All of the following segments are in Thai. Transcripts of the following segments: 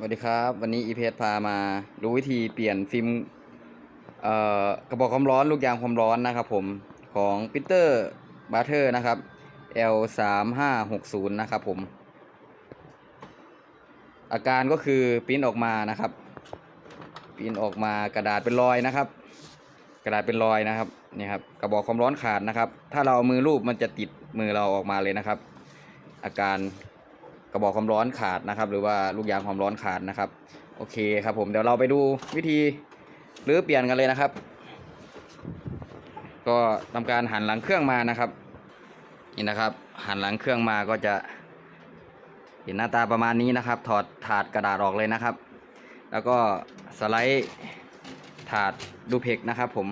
สวัสดีครับ วันนี้อีเพพามารู้วิธีเปลี่ยนฟิล์มกระบอกความร้อนลูกยางความร้อนนะครับผมของปีเตอร์บาร์เทอร์นะครับ L 3 5 6 0นะครับผม อาการก็คือปิ้นออกมานะครับ ปิ้นออกมากระดาษเป็นรอยนะครับ กระดาษเป็นรอยนะครับนี่ครับกระบอกความร้อนขาดนะครับ ถ้าเราเอามือรูปมันจะติดมือเราออกมาเลยนะครับ อาการ กระบอกความร้อนขาดนะครับ หรือว่าลูกยางความร้อนขาดนะครับ โอเคครับผมเดี๋ยวเราไปดูวิธีหรือเปลี่ยนกันเลยนะครับ ก็ทำการหันหลังเครื่องมานะครับนี่นะครับ หันหลังเครื่องมาก็จะเห็นหน้าตาประมาณนี้นะครับ ถอดถาดกระดาษออกเลยนะครับ แล้วก็สไลด์ถาดดูเพกนะครับ ผม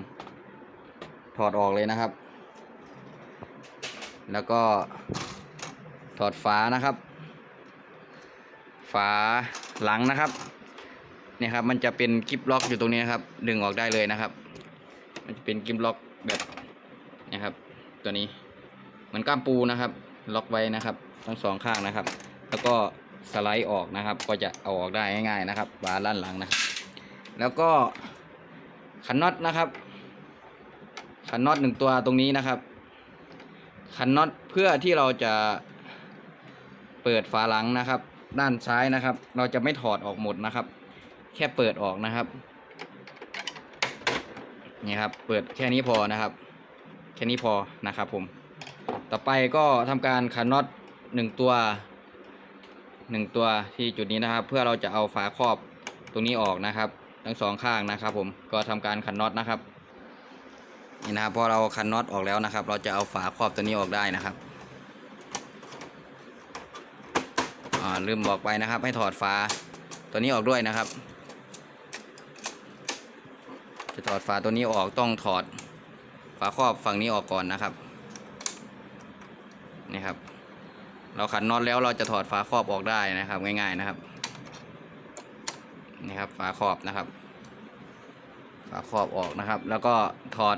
ถอดออกเลยนะครับ แล้วก็ถอดฝานะครับ ฝาหลังนะครับเนี่ยครับมันจะเป็นกิฟล็อกอยู่ตรงนี้นครับ ดึงออกได้เลยนะครับ มันจะเป็นกิฟล็อกแบบนีครับ ตัวนี้เหมือนก้ามปูนะครับ ล็อกไว้นะครับ ทั้งสองข้างนะครับ แล้วก็สไลด์ออกนะครับ ก็จะเอาออกได้ง่ายๆนะครับฝาด้านหลังนะแล้วก็ขันน็อตนะครับขันน็อตหนึ่งตัวตรงนี้นะครับขันน็อตเพื่อที่เราจะเปิดฝาหลังนะครับ ด้านซ้ายนะครับ เราจะไม่ถอดออกหมดนะครับ แค่เปิดออกนะครับนี่ครับ เปิดแค่นี้พอนะครับ แค่นี้พอนะครับผม ต่อไปก็ทำการขันน็อตหนึ่งตัวหนึ่งตัวที่จุดนี้นะครับ เพื่อเราจะเอาฝาครอบตรงนี้ออกนะครับ ทั้งสองข้างนะครับ ผมก็ทำการขันน็อตนะครับนี่นะครับพอเราคันน็อตออกแล้วนะครับ เราจะเอาฝาครอบตัวนี้ออกได้นะครับ อ่าลืมบอกไปนะครับ ให้ถอดฝาตัวนี้ออกด้วยนะครับ จะถอดฝาตัวนี้ออกต้องถอดฝาครอบฝั่งนี้ออกก่อนนะครับนี่ครับ เราขันน็อตแล้วเราจะถอดฝาครอบออกได้นะครับ ง่าย ๆนะครับนี่ครับฝาครอบนะครับ ฝาครอบออกนะครับ แล้วก็ถอด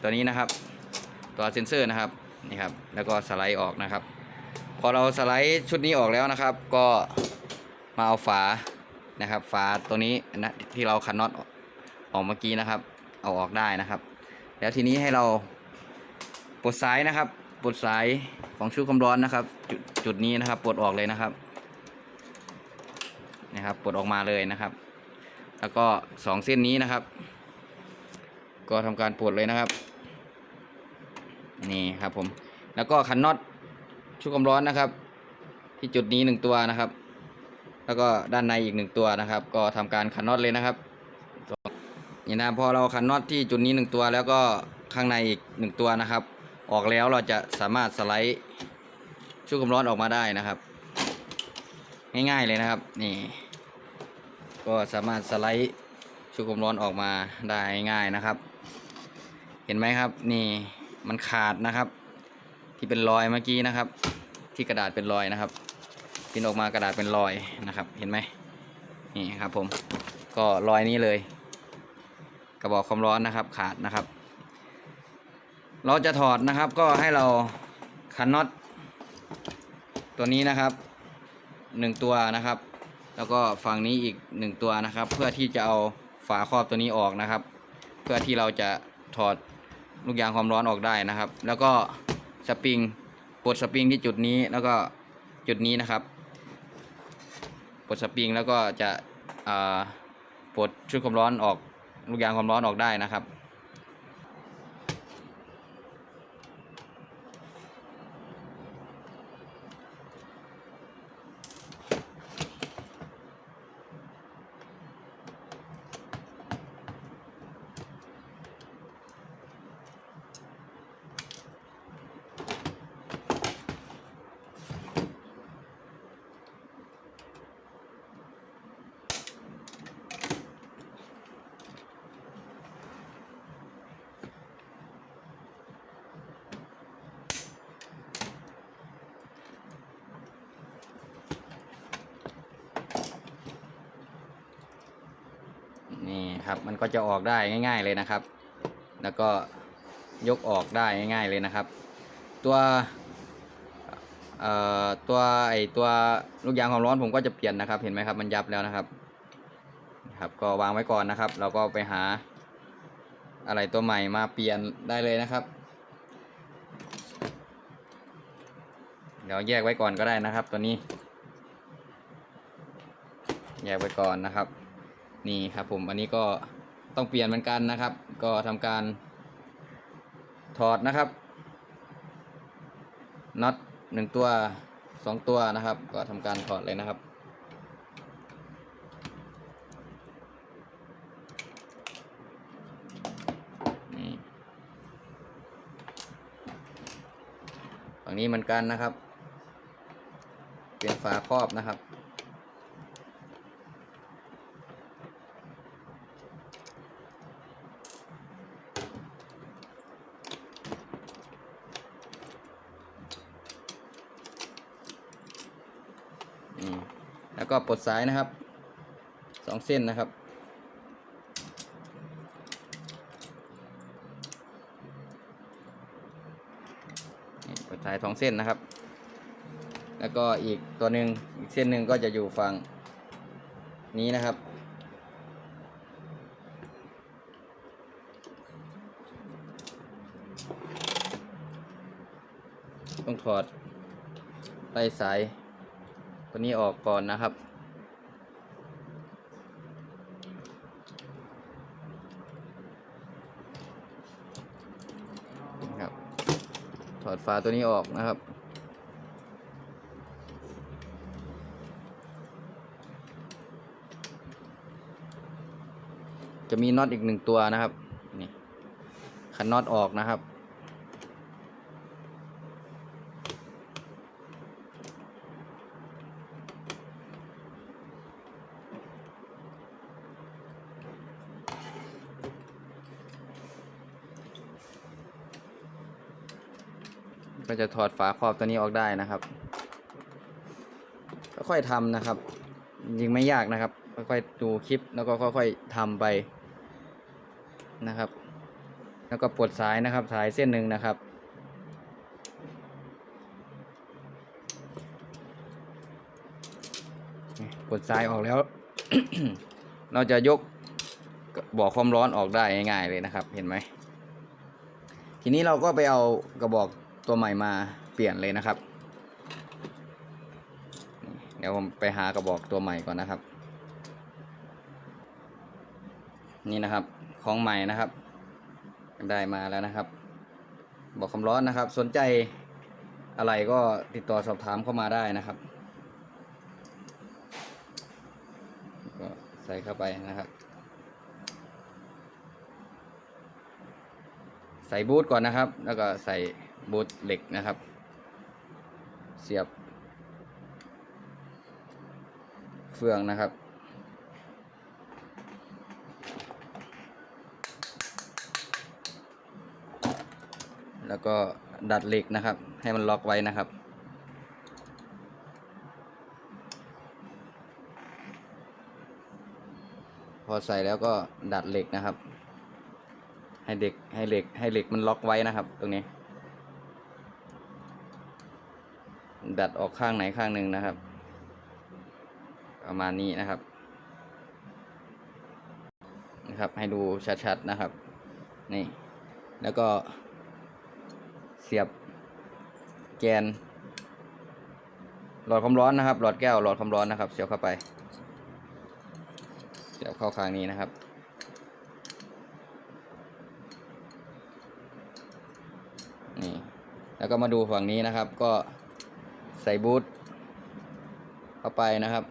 ตัวนี้นะครับ ตัวเซนเซอร์นะครับนี่ครับ แล้วก็สไลด์ออกนะครับ พอเราสไลด์ชุดนี้ออกแล้วนะครับ ก็มาเอาฝานะครับ ฝาตัวนี้นะที่เราขันน็อตออกเมื่อกี้นะครับ เอาออกได้นะครับ แล้วทีนี้ให้เราปลดสายนะครับปลดสายของชุดความร้อนนะครับ จุดจุดนี้นะครับปลดออกเลยนะครับนะครับปลดออกมาเลยนะครับ แล้วก็สองเส้นนี้นะครับ ก็ทำการปลดเลยนะครับ นี่ครับผม แล้วก็คันน็อต ชุดความร้อนนะครับ ที่จุดนี้หนึ่งตัวนะครับ แล้วก็ด้านในอีกหนึ่งตัวนะครับ ก็ทำการคันน็อตเลยนะครับนี่นะพอเราคันน็อตที่จุดนี้หนึ่งตัวแล้วก็ข้างในอีกหนึ่งตัวนะครับ ออกแล้วเราจะสามารถสไลด์ชุดความร้อนออกมาได้นะครับ ง่ายๆเลยนะครับนี่ก็สามารถสไลด์ชุดความร้อนออกมาได้ง่ายนะครับ เห็นไหมครับนี่มันขาดนะครับ ที่เป็นรอยเมื่อกี้นะครับ ที่กระดาษเป็นรอยนะครับพินออกมากระดาษเป็นรอยนะครับ เห็นไหมนี่ครับผมก็รอยนี้เลย กระบอกความร้อนนะครับ ขาดนะครับ เราจะถอดนะครับก็ให้เราขันน็อตตัวนี้นะครับหนึ่งตัวนะครับ แล้วก็ฝั่งนี้อีกหนึ่งตัวนะครับ เพื่อที่จะเอาฝาครอบตัวนี้ออกนะครับ เพื่อที่เราจะถอดลูกยางความร้อนออกได้นะครับ แล้วก็สปริง ปลดสปริงที่จุดนี้แล้วก็จุดนี้นะครับปลดสปริงแล้วก็จะปลดชุดความร้อนออกลูกยางความร้อนออกได้นะครับ นี่ครับ มันก็จะออกได้ง่าย ๆเลยนะครับ แล้วก็ยกออกได้ง่ายๆเลยนะครับ ตัวเอ่อตัวไอตัวลูกยางความร้อนผมก็จะเปลี่ยนนะครับ เห็นไหมครับมันยับแล้วนะครับครับก็วางไว้ก่อนนะครับ เราก็ไปหาอะไรตัวใหม่มาเปลี่ยนได้เลยนะครับเดี๋ยวแยกไว้ก่อนก็ได้นะครับ ตัวนี้ แยกไว้ก่อนนะครับ นี่ครับผมอันนี้ก็ต้องเปลี่ยนเหมือนกันนะครับ ก็ทำการถอดนะครับน็อตหนึ่งตัวสองตัวนะครับ ก็ทำการถอดเลยนะครับ ฝั่งนี้เหมือนกันนะครับ เปลี่ยนฝาครอบนะครับ อืมแล้ว ก็ปลดสายนะครับสองเส้นนะครับ ปลดสายสองเส้นนะครับ แล้วก็อีกตัวหนึ่งอีกเส้นหนึ่งก็จะอยู่ฝั่งนี้นะครับต้องถอดไล่สาย ตัวนี้ออกก่อนนะครับ ครับ ถอดฝาตัวนี้ออกนะครับจะมีน็อตอีกหนึ่งตัวนะครับ นี่ คันน็อตออกนะครับ ก็จะถอดฝาครอบตัวนี้ออกได้นะครับ ค่อยๆทำนะครับจริงไม่ยากนะครับ ค่อยๆดูคลิปแล้วก็ค่อยๆทำไปนะครับ แล้วก็ปลดสายนะครับสายเส้นหนึ่งนะครับปลดสายออกแล้ว เราจะยกบ่อความร้อนออกได้ง่ายๆเลยนะครับ เห็นไหมทีนี้เราก็ไปเอากระบอก ตัวใหม่มาเปลี่ยนเลยนะครับ เดี๋ยวผมไปหากระบอกตัวใหม่ก่อนนะครับ นี่นะครับของใหม่นะครับ ได้มาแล้วนะครับ บอกคำร้อนนะครับ สนใจอะไรก็ติดต่อสอบถามเข้ามาได้นะครับ ก็ใส่เข้าไปนะครับ ใส่บูทก่อนนะครับ แล้วก็ใส่ บูทเหล็กนะครับ เสียบ เฟืองนะครับ แล้วก็ดัดเหล็กนะครับ ให้มันล็อกไว้นะครับพอใส่แล้วก็ดัดเหล็กนะครับ ให้เด็กให้เหล็กให้เหล็กมันล็อกไว้นะครับ ตรงนี้ ดัดออกข้างไหนข้างหนึ่งนะครับ ประมาณนี้นะครับ นะครับ ให้ดูชัดๆนะครับ นี่ แล้วก็เสียบแกน หลอดความร้อนนะครับ หลอดแก้วหลอดความร้อนนะครับ เสียบเข้าไป เสียบเข้าข้างนี้นะครับนี่แล้วก็มาดูฝั่งนี้นะครับ ก็ ใส่บูทเข้าไปนะครับ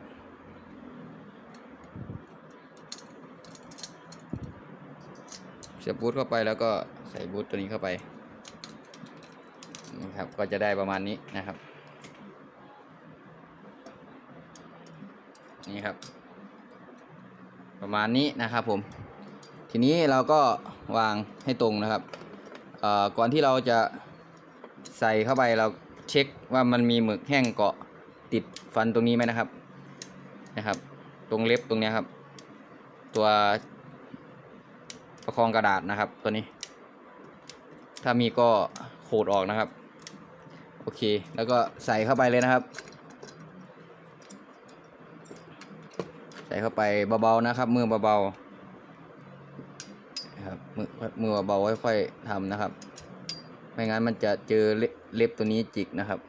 เสียบบูทเข้าไปแล้วก็ใส่บูทตัวนี้เข้าไปนี่ครับก็จะได้ประมาณนี้นะครับ นี่ครับ ประมาณนี้นะครับผม ทีนี้เราก็วางให้ตรงนะครับก่อนที่เราจะใส่เข้าไปเรา เช็คว่ามันมีหมึกแห้งเกาะติดฟันตรงนี้ไหมนะครับ นะครับ ตรงเล็บตรงนี้ครับ ตัวประคองกระดาษนะครับตัวนี้ ถ้ามีก็ขูดออกนะครับ โอเค แล้วก็ใส่เข้าไปเลยนะครับ ใส่เข้าไปเบาๆนะครับ มือเบาๆนะครับมือมือเบาๆค่อยๆทำนะครับ ไม่งั้นมันจะเจอเล็บตัวนี้จิกนะครับ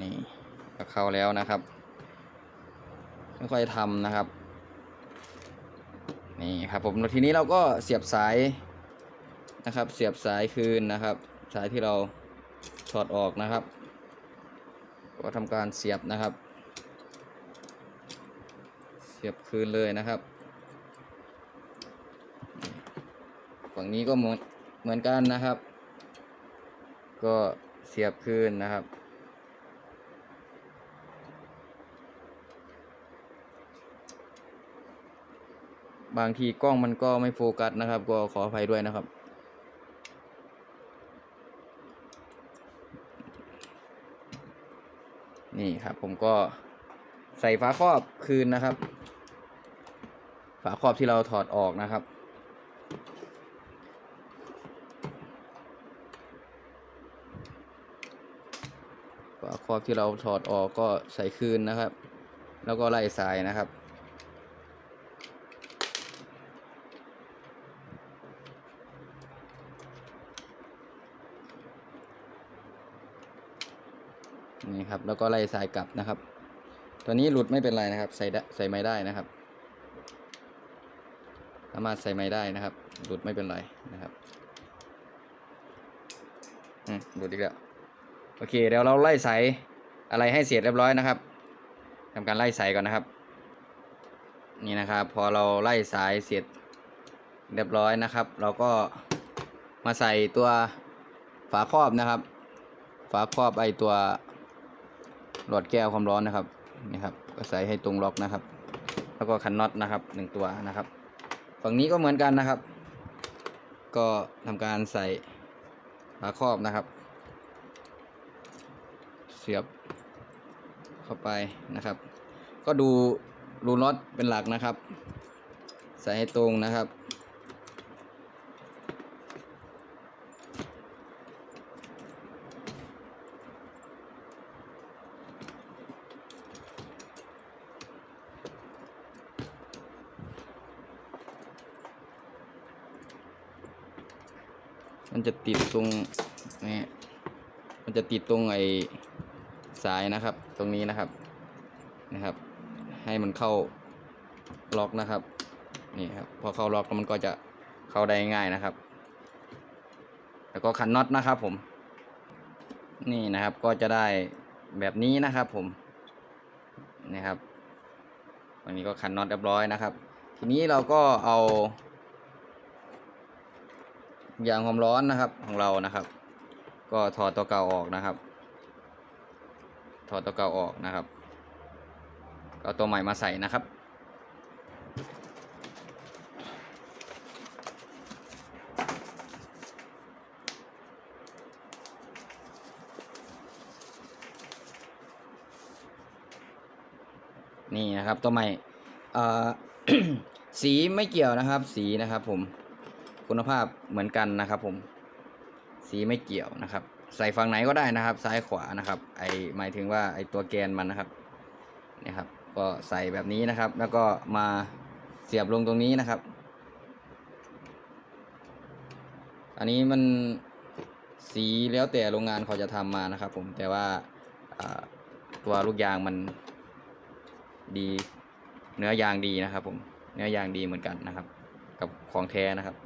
นี่ก็เข้าแล้วนะครับค่อยๆทำนะครับ นี่ครับผมทีนี้เราก็เสียบสายนะครับ เสียบสายคืนนะครับ สายที่เราถอดออกนะครับ ก็ทำการเสียบนะครับ เสียบคืนเลยนะครับ ฝั่งนี้ก็เหมือนเหมือนกันนะครับ ก็เสียบคืนนะครับ บางทีกล้องมันก็ไม่โฟกัสนะครับ ก็ขออภัยด้วยนะครับ นี่ครับ ผมก็ใส่ฝาครอบคืนนะครับ ฝาครอบที่เราถอดออกนะครับ ฝาครอบที่เราถอดออกก็ใส่คืนนะครับ แล้วก็ไล่สายนะครับ นี่ครับ แล้วก็ไล่สายกลับนะครับ ตัวนี้หลุดไม่เป็นไรนะครับ ใส่ได้ใส่ไม่ได้นะครับ สามารถใส่ไม่ได้นะครับ หลุดไม่เป็นไรนะครับอืมหลุดอีกแล้วโอเคเดี๋ยวเราไล่สายอะไรให้เสร็จเรียบร้อยนะครับทำการไล่สายก่อนนะครับ นี่นะครับ พอเราไล่สายเสร็จเรียบร้อยนะครับ เราก็มาใส่ตัวฝาครอบนะครับ ฝาครอบไอตัว หลอดแก้วความร้อนนะครับนี่ครับก็ใส่ให้ตรงล็อกนะครับ แล้วก็คันน็อตนะครับหนึ่งตัวนะครับ ฝั่งนี้ก็เหมือนกันนะครับ ก็ทำการใส่ฝาครอบนะครับ เสียบเข้าไปนะครับ ก็ดูรูน็อตเป็นหลักนะครับ ใส่ให้ตรงนะครับ มันจะติดตรงนี่มันจะติดตรงไอ้สายนะครับ ตรงนี้นะครับนะครับ ให้มันเข้าล็อกนะครับนี่ครับพอเข้าล็อกแล้วมันก็จะเข้าได้ง่ายนะครับ แล้วก็ขันน็อตนะครับผม นี่นะครับก็จะได้แบบนี้นะครับผมนี่ครับวันนี้ก็ขันน็อตเรียบร้อยนะครับ ทีนี้เราก็เอา ยางความร้อนนะครับของเรานะครับ ก็ถอดตัวเก่าออกนะครับ ถอดตัวเก่าออกนะครับเอาตัวใหม่มาใส่นะครับ นี่นะครับตัวใหม่สีไม่เกี่ยวนะครับ สีนะครับผม คุณภาพเหมือนกันนะครับผมสีไม่เกี่ยวนะครับ ใส่ฝั่งไหนก็ได้นะครับ ซ้ายขวานะครับ ไอหมายถึงว่าไอตัวแกนมันนะครับนี่ครับ ก็ใส่แบบนี้นะครับ แล้วก็มาเสียบลงตรงนี้นะครับ อันนี้มันสีแล้วแต่โรงงานเขาจะทำมานะครับผมแต่ว่าตัวลูกยางมันดี เนื้อยางดีนะครับผมเนื้อยางดีเหมือนกันนะครับ กับของแท้นะครับ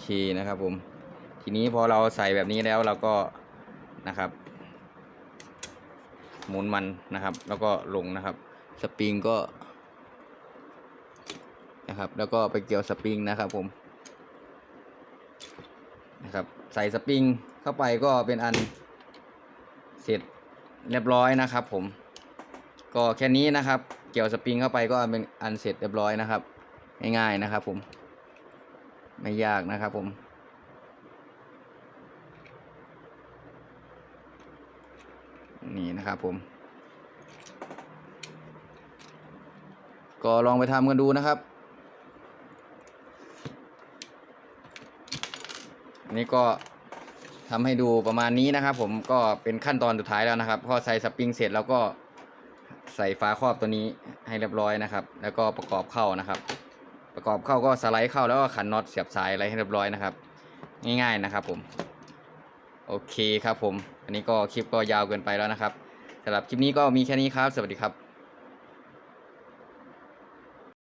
เคนะครับผม ทีนี้พอเราใส่แบบนี้แล้วเราก็นะครับ หมุนมันนะครับ แล้วก็ลงนะครับ สปริงก็นะครับ แล้วก็ไปเกี่ยวสปริงนะครับผมนะครับ ใส่สปริงเข้าไปก็เป็นอันเสร็จเรียบร้อยนะครับผม ก็แค่นี้นะครับ เกี่ยวสปริงเข้าไปก็เป็นอันเสร็จเรียบร้อยนะครับ ง่ายๆนะครับผม ไม่ยากนะครับผม นี่นะครับผม ก็ลองไปทำกันดูนะครับนนี้ก็ทำให้ดูประมาณนี้นะครับ ผมก็เป็นขั้นตอนสุดท้ายแล้วนะครับ พอใส่สปริงเสร็จแล้วก็ใส่ฝาครอบตัวนี้ให้เรียบร้อยนะครับ แล้วก็ประกอบเข้านะครับ ประกอบเข้าก็สไลด์เข้าแล้วก็ขันน็อตเสียบสายอะไรให้เรียบร้อยนะครับ ง่ายๆนะครับผม โอเคครับผม อันนี้ก็คลิปก็ยาวเกินไปแล้วนะครับสำหรับคลิปนี้ก็มีแค่นี้ครับ สวัสดีครับ